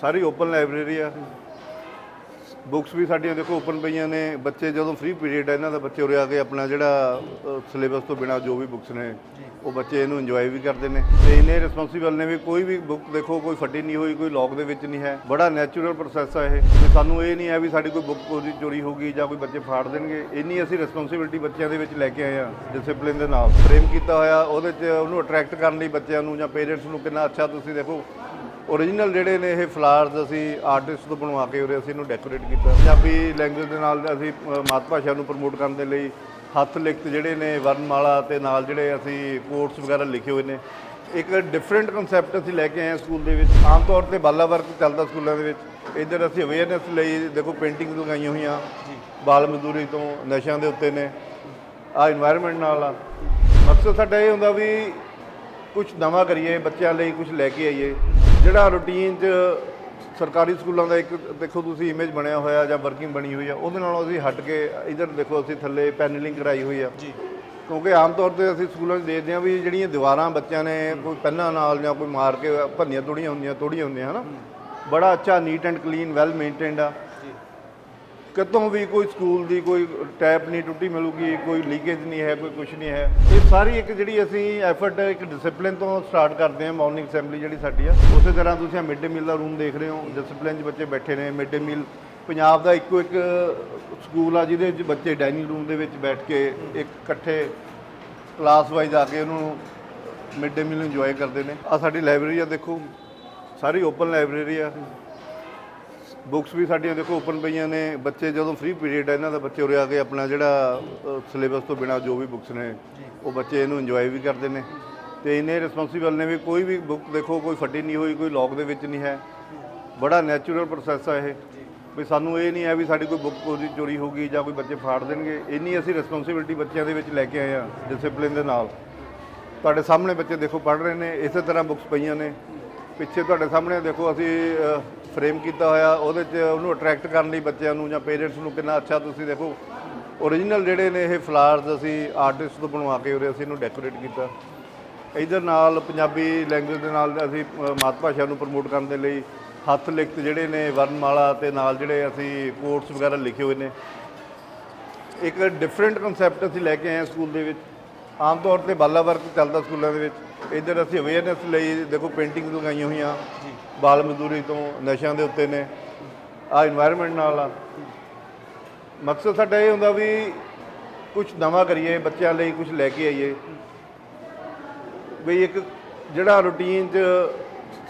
ਸਾਰੀ open library ਆ। Books ਵੀ ਸਾਡੀਆਂ ਦੇਖੋ ਓਪਨ ਪਈਆਂ ਨੇ। ਬੱਚੇ ਜਦੋਂ ਫ੍ਰੀ ਪੀਰੀਅਡ ਹੈ ਇਹਨਾਂ ਦਾ ਬੱਚੇ ਉਰੇ ਆ ਕੇ ਆਪਣਾ ਜਿਹੜਾ ਸਿਲੇਬਸ ਤੋਂ ਬਿਨਾ ਜੋ ਵੀ ਬੁੱਕਸ ਨੇ, ਉਹ ਬੱਚੇ ਇਹਨੂੰ ਇੰਜੋਏ ਵੀ ਕਰਦੇ ਨੇ। ਤੇ ਇਹਨੇ ਰਿਸਪੌਂਸੀਬਲ ਨੇ ਵੀ ਕੋਈ ਵੀ ਬੁੱਕ ਦੇਖੋ, ਕੋਈ ਫੱਟੀ ਨਹੀਂ ਹੋਈ, ਕੋਈ ਲੌਕ ਦੇ ਵਿੱਚ ਨਹੀਂ ਹੈ। ਬੜਾ ਨੈਚੁਰਲ ਪ੍ਰੋਸੈਸ ਆ ਇਹ। ਤੇ ਸਾਨੂੰ ਇਹ ਨਹੀਂ ਹੈ ਵੀ ਸਾਡੀ ਕੋਈ ਬੁੱਕ ਚੋਰੀ ਚੋਰੀ ਗਈ ਜਾਂ ਕੋਈ ਬੱਚੇ ਫਾੜ ਦੇਣਗੇ। ਇੰਨੀ ਅਸੀਂ ਰਿਸਪੌਂਸਿਬਿਲਟੀ ਬੱਚਿਆਂ ਦੇ ਵਿੱਚ ਲੈ ਕੇ ਆਏ ਆ ਡਿਸਪਲਿਨ ਦੇ ਨਾਲ। ਫਰੇਮ ਕੀਤਾ ਹੋਇਆ, ਉਹਦੇ 'ਚ ਉਹਨੂੰ ਅਟਰੈਕਟ ਕਰਨ ਲਈ ਬੱਚਿਆਂ ਨੂੰ ਜਾਂ ਪੇਰੈਂਟਸ ਨੂੰ ਕਿੰਨਾ ਅੱਛਾ ਤੁਸੀਂ ਦੇਖੋ origignal ਜਿਹੜੇ ਨੇ ਇਹ ਫਲਾਵਰਸ ਅਸੀਂ ਆਰਟਿਸਟ ਤੋਂ ਬਣਵਾ ਕੇ ਉਰੇ ਅਸੀਂ ਇਹਨੂੰ ਡੈਕੋਰੇਟ ਕੀਤਾ। ਪੰਜਾਬੀ ਲੈਂਗੁਏਜ ਦੇ ਨਾਲ ਅਸੀਂ ਮਾਤ ਭਾਸ਼ਾ ਨੂੰ ਪ੍ਰਮੋਟ ਕਰਨ ਦੇ ਲਈ ਹੱਥ ਲਿਖਤ ਜਿਹੜੇ ਨੇ ਵਰਨਮਾਲਾ ਤੇ ਨਾਲ ਜਿਹੜੇ ਅਸੀਂ ਕੋਟਸ ਵਗੈਰਾ ਲਿਖੇ ਹੋਏ ਨੇ। ਇੱਕ ਡਿਫਰੈਂਟ ਕਨਸੈਪਟ ਅਸੀਂ ਲੈ ਕੇ ਆਏ ਸਕੂਲ ਦੇ ਵਿੱਚ। ਆਮ ਤੌਰ ਤੇ ਬਾਲਾ ਵਰਕ ਚੱਲਦਾ ਸਕੂਲਾਂ ਦੇ ਵਿੱਚ। ਇਧਰ ਅਸੀਂ ਅਵੇਅਰਨੈਸ ਲਈ ਦੇਖੋ ਪੇਂਟਿੰਗ ਲਗਾਈਆਂ ਹੋਈਆਂ। ਬਾਲ ਮਜ਼ਦੂਰੀ ਤੋਂ ਨਸ਼ਿਆਂ ਦੇ ਉੱਤੇ ਨੇ। ਆ এনवायरमेंट ਨਾਲ ਆ। ਮਕਸਦ ਸਾਡਾ ਇਹ ਹੁੰਦਾ ਵੀ ਕੁਝ ਨਵਾਂ ਕਰੀਏ ਬੱਚਿਆਂ ਲਈ ਕੁਝ ਲੈ ਕੇ ਆਈਏ। ਜਿਹੜਾ ਰੂਟੀਨ 'ਚ ਸਰਕਾਰੀ ਸਕੂਲਾਂ ਦਾ ਇੱਕ ਦੇਖੋ ਤੁਸੀਂ ਇਮੇਜ ਬਣਿਆ ਹੋਇਆ ਜਾਂ ਵਰਕਿੰਗ ਬਣੀ ਹੋਈ ਆ ਉਹਦੇ ਨਾਲੋਂ ਅਸੀਂ ਹਟ ਕੇ ਇਧਰ ਦੇਖੋ ਅਸੀਂ ਥੱਲੇ ਪੈਨਲਿੰਗ ਕਰਾਈ ਹੋਈ ਆ। ਜੀ। ਕਿਉਂਕਿ ਆਮ ਤੌਰ ਤੇ ਅਸੀਂ ਸਕੂਲਾਂ 'ਚ ਦੇਖਦੇ ਹਾਂ ਵੀ ਜਿਹੜੀਆਂ ਦੀਵਾਰਾਂ ਬੱਚਿਆਂ ਨੇ ਕੋਈ ਪੈਨਾਂ ਨਾਲ ਜਾਂ ਕੋਈ ਮਾਰ ਕੇ ਭੰਨੀਆਂ ਤੋੜੀਆਂ ਹੁੰਦੀਆਂ ਤੋੜੀਆਂ ਹੁੰਦੀਆਂ ਹਨਾ? ਬੜਾ ਅੱਛਾ neat and clean well maintained ਆ। ਕਿਤੋਂ ਵੀ ਕੋਈ ਸਕੂਲ ਦੀ ਕੋਈ ਟੈਪ ਨਹੀਂ ਟੁੱਟੀ ਮਿਲੂਗੀ, ਕੋਈ ਲੀਕੇਜ ਨਹੀਂ ਹੈ, ਕੋਈ ਕੁਝ ਨਹੀਂ ਹੈ। ਇਹ ਸਾਰੀ ਇੱਕ ਜਿਹੜੀ ਅਸੀਂ ਐਫਰਟ ਇੱਕ ਡਿਸਪਲਿਨ ਤੋਂ ਸਟਾਰਟ ਕਰਦੇ ਹਾਂ ਮਾਰਨਿੰਗ ਅਸੈਂਬਲੀ ਜਿਹੜੀ ਸਾਡੀ ਆ। ਉਸੇ ਤਰ੍ਹਾਂ ਤੁਸੀਂ ਮਿਡ ਡੇ ਮੀਲ ਦਾ ਰੂਮ ਦੇਖ ਰਹੇ ਹੋ। ਡਿਸਪਲਿਨ 'ਚ ਬੱਚੇ ਬੈਠੇ ਨੇ। ਮਿਡ ਡੇ ਮੀਲ ਪੰਜਾਬ ਦਾ ਇੱਕੋ ਇੱਕ ਸਕੂਲ ਆ, ਜਿਹਦੇ ਵਿੱਚ ਬੱਚੇ ਡਾਈਨਿੰਗ ਰੂਮ ਦੇ ਵਿੱਚ ਬੈਠ ਕੇ ਇੱਕ ਇਕੱਠੇ ਕਲਾਸ ਵਾਈਜ਼ ਆ ਕੇ ਉਹਨੂੰ ਮਿਡ ਡੇ ਮੀਲ ਇੰਜੋਏ ਕਰਦੇ ਨੇ। ਆ ਸਾਡੀ ਲਾਇਬ੍ਰੇਰੀ ਆ, ਦੇਖੋ। ਸਾਰੀ ਓਪਨ ਲਾਇਬ੍ਰੇਰੀ ਆ। ਬੁੱਕਸ ਵੀ ਸਾਡੀਆਂ ਦੇਖੋ ਓਪਨ ਪਈਆਂ ਨੇ, ਬੱਚੇ ਜਦੋਂ ਫ੍ਰੀ ਪੀਰੀਅਡ ਹੈ ਇਹਨਾਂ ਦਾ ਬੱਚੇ ਉਰੇ ਆ ਕੇ ਆਪਣਾ ਜਿਹੜਾ ਸਿਲੇਬਸ ਤੋਂ ਬਿਨਾ ਜੋ ਵੀ ਬੁੱਕਸ ਨੇ, ਉਹ ਬੱਚੇ ਇਹਨੂੰ ਇੰਜੋਏ ਵੀ ਕਰਦੇ ਨੇ। ਤੇ ਇਹਨੇ ਰਿਸਪੌਂਸੀਬਲ ਨੇ ਵੀ ਕੋਈ ਵੀ ਬੁੱਕ ਦੇਖੋ, ਕੋਈ ਫੱਟੀ ਨਹੀਂ ਹੋਈ, ਕੋਈ ਲੌਕ ਦੇ ਵਿੱਚ ਨਹੀਂ ਹੈ। ਬੜਾ ਨੈਚੁਰਲ ਪ੍ਰੋਸੈਸ ਆ ਇਹ। ਵੀ ਸਾਨੂੰ ਇਹ ਨਹੀਂ ਹੈ ਵੀ ਸਾਡੀ ਕੋਈ ਬੁੱਕ ਚੋਰੀ ਹੋ ਗਈ ਜਾਂ ਕੋਈ ਬੱਚੇ ਫਾੜ ਦੇਣਗੇ। ਇੰਨੀ ਅਸੀਂ ਰਿਸਪੌਂਸਿਬਿਲਟੀ ਬੱਚਿਆਂ ਦੇ ਵਿੱਚ ਲੈ ਕੇ ਆਏ ਆ ਡਿਸਪਲਿਨ ਦੇ ਨਾਲ। ਤੁਹਾਡੇ ਸਾਹਮਣੇ ਬੱਚੇ ਦੇਖੋ ਪੜ੍ਹ ਰਹੇ ਨੇ, ਇਸੇ ਤਰ੍ਹਾਂ ਬੁੱਕਸ ਪਈਆਂ ਨੇ। ਪਿੱਛੇ ਤੁਹਾਡੇ ਸਾਹਮਣੇ ਦੇਖੋ ਅਸੀਂ ਫਰੇਮ ਕੀਤਾ ਹੋਇਆ, ਉਹਦੇ 'ਚ ਉਹਨੂੰ ਅਟਰੈਕਟ ਕਰਨ ਲਈ ਬੱਚਿਆਂ ਨੂੰ ਜਾਂ ਪੇਰੈਂਟਸ ਨੂੰ ਕਿੰਨਾ ਅੱਛਾ ਤੁਸੀਂ ਦੇਖੋ। ਓਰੀਜਨਲ ਜਿਹੜੇ ਨੇ ਇਹ ਫਲਾਵਰਸ ਅਸੀਂ ਆਰਟਿਸਟ ਤੋਂ ਬਣਵਾ ਕੇ ਉਰੇ ਅਸੀਂ ਇਹਨੂੰ ਡੈਕੋਰੇਟ ਕੀਤਾ। ਇਧਰ ਨਾਲ ਪੰਜਾਬੀ ਲੈਂਗੁਏਜ ਦੇ ਨਾਲ ਅਸੀਂ ਮਾਤ ਭਾਸ਼ਾ ਨੂੰ ਪ੍ਰਮੋਟ ਕਰਨ ਦੇ ਲਈ ਹੱਥ ਲਿਖਤ ਜਿਹੜੇ ਨੇ ਵਰਨਮਾਲਾ ਤੇ ਨਾਲ ਜਿਹੜੇ ਅਸੀਂ ਕੋਟਸ ਵਗੈਰਾ ਲਿਖੇ ਹੋਏ ਨੇ। ਇੱਕ ਡਿਫਰੈਂਟ ਕਨਸੈਪਟ ਅਸੀਂ ਲੈ ਕੇ ਆਏ ਹਾਂ ਸਕੂਲ ਦੇ ਵਿੱਚ। ਆਮ ਤੌਰ ਤੇ ਬਾਲਾ ਵਰਕ ਚੱਲਦਾ ਸਕੂਲਾਂ ਦੇ ਵਿੱਚ। ਇਧਰ ਅਸੀਂ ਅਵੇਅਰਨੈਸ ਲਈ ਦੇਖੋ ਪੇਂਟਿੰਗ ਲਗਾਈਆਂ ਹੋਈਆਂ। ਜੀ। ਬਾਲ ਮਜ਼ਦੂਰੀ ਤੋਂ ਨਸ਼ਿਆਂ ਦੇ ਉੱਤੇ ਨੇ। ਆ এনवायरमेंट ਨਾਲ ਮਕਸਦ ਸਾਡਾ ਇਹ ਹੁੰਦਾ ਵੀ ਕੁਝ ਨਵਾਂ ਕਰੀਏ ਬੱਚਿਆਂ ਲਈ ਕੁਝ ਲੈ ਕੇ ਆਈਏ। ਵੀ ਇੱਕ ਜਿਹੜਾ ਰੁਟੀਨ 'ਚ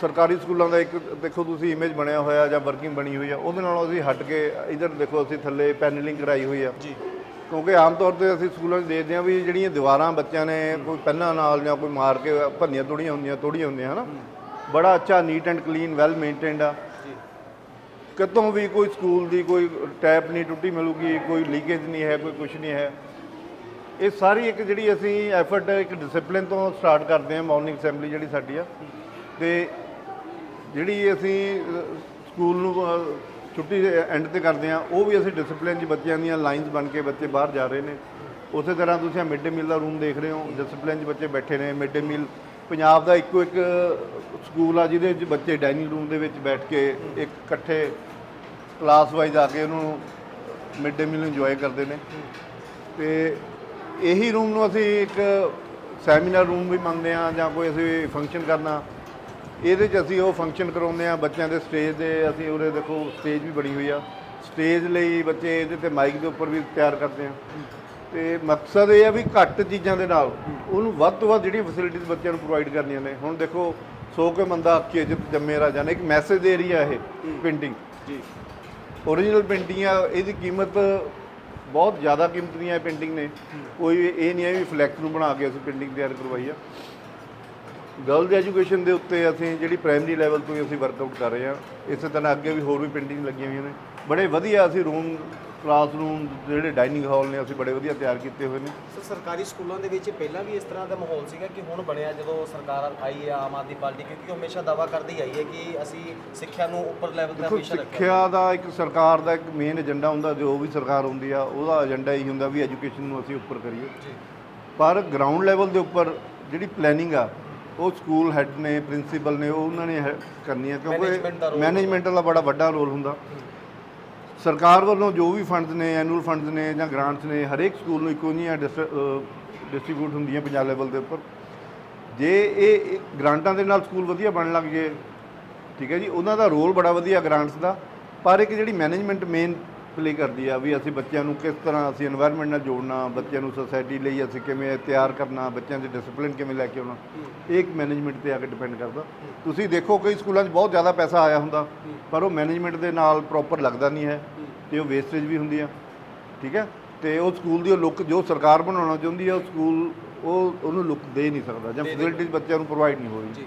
ਸਰਕਾਰੀ ਸਕੂਲਾਂ ਦਾ ਇੱਕ ਦੇਖੋ ਤੁਸੀਂ ਇਮੇਜ ਬਣਿਆ ਹੋਇਆ ਜਾਂ ਵਰਕਿੰਗ ਬਣੀ ਹੋਈ ਆ ਉਹਦੇ ਨਾਲੋਂ ਅਸੀਂ ਹਟ ਕੇ ਇਧਰ ਦੇਖੋ ਅਸੀਂ ਥੱਲੇ ਪੈਨਲਿੰਗ ਕਰਾਈ ਹੋਈ ਆ। ਜੀ। ਕਿਉਂਕਿ ਆਮ ਤੌਰ ਤੇ ਅਸੀਂ ਸਕੂਲਾਂ 'ਚ ਦੇਖਦੇ ਹਾਂ ਵੀ ਜਿਹੜੀਆਂ ਦੀਵਾਰਾਂ ਬੱਚਿਆਂ ਨੇ ਕੋਈ ਪੈਨਾਂ ਨਾਲ ਜਾਂ ਕੋਈ ਮਾਰ ਕੇ ਭੰਨੀਆਂ ਤੋੜੀਆਂ ਹੁੰਦੀਆਂ ਤੋੜੀਆਂ ਹੁੰਦੀਆਂ ਹਨਾ? ਬੜਾ ਅੱਛਾ neat and clean well maintained ਆ। ਕਿਤੋਂ ਵੀ ਕੋਈ ਸਕੂਲ ਦੀ ਕੋਈ ਟੈਪ ਨਹੀਂ ਟੁੱਟੀ ਮਿਲੂਗੀ ਕੋਈ ਲੀਕੇਜ ਨਹੀਂ ਹੈ ਕੋਈ ਕੁਝ ਨਹੀਂ ਹੈ। ਇਹ ਸਾਰੀ ਇੱਕ ਜਿਹੜੀ ਅਸੀਂ ਐਫਰਟ ਇੱਕ ਡਿਸਪਲਿਨ ਤੋਂ ਸਟਾਰਟ ਕਰਦੇ ਹਾਂ ਮਾਰਨਿੰਗ ਅਸੈਂਬਲੀ ਜਿਹੜੀ ਸਾਡੀ ਆ। ਤੇ ਜਿਹੜੀ ਅਸੀਂ ਸਕੂਲ ਨੂੰ ਛੁੱਟੀ ਦੇ ਐਂਡ ਤੇ ਕਰਦੇ ਆ ਉਹ ਵੀ ਅਸੀਂ ਡਿਸਪਲਿਨ 'ਚ ਬੱਚਿਆਂ ਦੀਆਂ ਲਾਈਨਸ ਬਣ ਕੇ ਬੱਚੇ ਬਾਹਰ ਜਾ ਰਹੇ ਨੇ। ਉਸੇ ਤਰ੍ਹਾਂ ਤੁਸੀਂ ਮਿਡ ਡੇ ਮੀਲ ਦਾ ਰੂਮ ਦੇਖ ਰਹੇ ਹੋ। ਡਿਸਪਲਿਨ 'ਚ ਬੱਚੇ ਬੈਠੇ ਨੇ। ਮਿਡ ਡੇ ਮੀਲ ਪੰਜਾਬ ਦਾ ਇੱਕੋ ਇੱਕ ਸਕੂਲ ਆ ਜਿਹਦੇ ਵਿੱਚ ਬੱਚੇ ਡਾਈਨਿੰਗ ਰੂਮ ਦੇ ਵਿੱਚ ਬੈਠ ਕੇ ਇੱਕ ਇਕੱਠੇ ਕਲਾਸ ਵਾਈਜ਼ ਆ ਕੇ ਉਹਨੂੰ ਮਿਡ ਡੇ ਮੀਲ ਇੰਜੋਏ ਕਰਦੇ ਨੇ। ਤੇ ਇਹੀ ਰੂਮ ਨੂੰ ਅਸੀਂ ਇੱਕ ਸੈਮੀਨਾਰ ਰੂਮ ਵੀ ਮੰਨਦੇ ਆ ਜਾਂ ਕੋਈ ਅਸੀਂ ਫੰਕਸ਼ਨ ਕਰਨਾ। ਇਹਦੇ 'ਚ ਅਸੀਂ ਉਹ ਫੰਕਸ਼ਨ ਕਰਾਉਂਦੇ ਆ ਬੱਚਿਆਂ ਦੇ ਸਟੇਜ ਦੇ ਅਸੀਂ ਉਹਦੇ ਦੇਖੋ ਸਟੇਜ ਵੀ ਬਣੀ ਹੋਈ ਆ। ਸਟੇਜ ਲਈ ਬੱਚੇ ਇਹਦੇ ਤੇ ਮਾਈਕ ਦੇ ਉੱਪਰ ਵੀ ਤਿਆਰ ਕਰਦੇ ਆ। ਤੇ ਮਕਸਦ ਇਹ ਆ ਵੀ ਘੱਟ ਚੀਜ਼ਾਂ ਦੇ ਨਾਲ ਉਹਨੂੰ ਵੱਧ ਤੋਂ ਵੱਧ ਜਿਹੜੀਆਂ ਫੈਸਿਲਿਟੀਜ਼ ਬੱਚਿਆਂ ਨੂੰ ਪ੍ਰੋਵਾਈਡ ਕਰਨੀਆਂ ਨੇ। ਹੁਣ ਦੇਖੋ ਸੋ ਕੇ ਮੰਦਾ ਆਖੀਏ ਜਿਤ ਜੰਮੇ ਰਾਜਾ ਨੇ ਇੱਕ ਮੈਸੇਜ ਦੇ ਰਹੀ ਆ ਇਹ ਪੇਂਟਿੰਗ ਜੀ। ਓਰੀਜਨਲ ਪੇਂਟਿੰਗਾਂ ਇਹਦੀ ਕੀਮਤ ਬਹੁਤ ਜ਼ਿਆਦਾ ਕੀਮਤ ਦੀਆਂ ਪੇਂਟਿੰਗ ਨੇ। ਕੋਈ ਇਹ ਨਹੀਂ ਹੈ ਵੀ ਫਲੈਕਸ ਨੂੰ ਬਣਾ ਕੇ ਅਸੀਂ ਪੇਂਟਿੰਗ ਤਿਆਰ ਕਰਵਾਈ ਆ। ਗਰਲਜ਼ ਐਜੂਕੇਸ਼ਨ ਦੇ ਉੱਤੇ ਅਸੀਂ ਜਿਹੜੀ ਪ੍ਰਾਇਮਰੀ ਲੈਵਲ ਤੋਂ ਹੀ ਅਸੀਂ ਵਰਕਆਊਟ ਕਰ ਰਹੇ ਹਾਂ। ਇਸੇ ਤਰ੍ਹਾਂ ਅੱਗੇ ਵੀ ਹੋਰ ਵੀ ਪੇਂਟਿੰਗ ਲੱਗੀਆਂ ਹੋਈਆਂ ਨੇ। ਬੜੇ ਵਧੀਆ ਅਸੀਂ ਰੂਮ ਕਲਾਸਰੂਮ ਜਿਹੜੇ ਡਾਈਨਿੰਗ ਹਾਲ ਨੇ ਅਸੀਂ ਬੜੇ ਵਧੀਆ ਤਿਆਰ ਕੀਤੇ ਹੋਏ ਨੇ। ਸਰ ਸਰਕਾਰੀ ਸਕੂਲਾਂ ਦੇ ਵਿੱਚ ਪਹਿਲਾਂ ਵੀ ਇਸ ਤਰ੍ਹਾਂ ਦਾ ਮਾਹੌਲ ਸੀਗਾ ਕਿ ਹੁਣ ਬਣਿਆ ਜਦੋਂ ਸਰਕਾਰ ਆਈ ਹੈ ਆਮ ਆਦਮੀ ਪਾਰਟੀ ਕਿਉਂਕਿ ਉਹ ਹਮੇਸ਼ਾ ਦਾਵਾ ਕਰਦੀ ਆਈ ਹੈ ਕਿ ਅਸੀਂ ਸਿੱਖਿਆ ਨੂੰ ਉੱਪਰ ਲੈਵਲ ਤੇ ਹਮੇਸ਼ਾ ਰੱਖਿਆ ਸਿੱਖਿਆ ਦਾ ਇੱਕ ਸਰਕਾਰ ਦਾ ਇੱਕ ਮੇਨ ਏਜੰਡਾ ਹੁੰਦਾ ਜੋ ਵੀ ਸਰਕਾਰ ਹੁੰਦੀ ਆ ਉਹਦਾ ਏਜੰਡਾ ਇਹੀ ਹੁੰਦਾ ਵੀ ਐਜੂਕੇਸ਼ਨ ਨੂੰ ਅਸੀਂ ਉੱਪਰ ਕਰੀਏ। ਪਰ ਗਰਾਊਂਡ ਲੈਵਲ ਦੇ ਉੱਪਰ ਜਿਹੜੀ ਪਲੈਨਿੰਗ ਆ ਉਹ ਸਕੂਲ ਹੈੱਡ ਨੇ ਪ੍ਰਿੰਸੀਪਲ ਨੇ ਉਹ ਉਹਨਾਂ ਨੇ ਹੈ- ਕਰਨੀ ਹੈ Management ਦਾ ਕਿਉਂਕਿ role ਮੈਨੇਜਮੈਂਟ ਦਾ ਬੜਾ ਵੱਡਾ ਰੋਲ ਹੁੰਦਾ। ਸਰਕਾਰ ਵੱਲੋਂ ਜੋ ਵੀ ਫੰਡਸ ਨੇ ਐਨੂਅਲ ਫੰਡਸ ਨੇ ਜਾਂ ਗ੍ਰਾਂਟਸ ਨੇ ਹਰੇਕ ਸਕੂਲ ਨੂੰ ਇੱਕੋ ਜਿਹੀਆਂ ਡਿਸਟ੍ਰੀਬਿਊਟ ਹੁੰਦੀਆਂ ਪੰਜਾਬ ਲੈਵਲ ਦੇ ਉੱਪਰ। ਜੇ ਇਹ ਇਹ ਗ੍ਰਾਂਟਾਂ ਦੇ ਨਾਲ ਸਕੂਲ ਵਧੀਆ ਬਣਨ ਲੱਗ ਜੇ ਠੀਕ ਹੈ ਜੀ ਉਹਨਾਂ ਦਾ ਰੋਲ ਬੜਾ ਵਧੀਆ ਗ੍ਰਾਂਟਸ ਦਾ। ਪਰ ਇੱਕ ਜਿਹੜੀ ਮੈਨੇਜਮੈਂਟ ਮੇਨ ਡਿਸਪਲੇ ਕਰਦੀ ਆ ਵੀ ਅਸੀਂ ਬੱਚਿਆਂ ਨੂੰ ਕਿਸ ਤਰ੍ਹਾਂ ਅਸੀਂ এনवायरमेंट ਨਾਲ ਜੋੜਨਾ ਬੱਚਿਆਂ ਨੂੰ ਸੋਸਾਇਟੀ ਲਈ ਅਸੀਂ ਕਿਵੇਂ ਤਿਆਰ ਕਰਨਾ ਬੱਚਿਆਂ ਦੇ ਡਿਸਪਲਿਨ ਕਿਵੇਂ ਲੈ ਕੇ ਆਉਣਾ ਇਹ ਇੱਕ ਮੈਨੇਜਮੈਂਟ ਤੇ ਆ ਕੇ ਡਿਪੈਂਡ ਕਰਦਾ। ਤੁਸੀਂ ਦੇਖੋ ਕਈ ਸਕੂਲਾਂ 'ਚ ਬਹੁਤ ਜ਼ਿਆਦਾ ਪੈਸਾ ਆਇਆ ਹੁੰਦਾ ਪਰ ਉਹ ਮੈਨੇਜਮੈਂਟ ਦੇ ਨਾਲ ਪ੍ਰੋਪਰ ਲੱਗਦਾ ਨਹੀਂ ਹੈ ਤੇ ਉਹ ਵੇਸਟੇਜ ਵੀ ਹੁੰਦੀ ਆ ਠੀਕ ਹੈ? ਤੇ ਉਹ ਸਕੂਲ ਦੀ ਉਹ ਲੁੱਕ ਜੋ ਸਰਕਾਰ ਬਣਾਉਣਾ ਚਾਹੁੰਦੀ ਹੈ ਉਹ ਸਕੂਲ ਉਹ ਉਹਨੂੰ ਲੁੱਕ ਦੇ ਨਹੀਂ ਸਕਦਾ ਜਾਂ ਫੈਸਿਲਿਟੀਜ਼ ਬੱਚਿਆਂ ਨੂੰ ਪ੍ਰੋਵਾਈਡ ਨਹੀਂ ਹੋ ਰਹੀ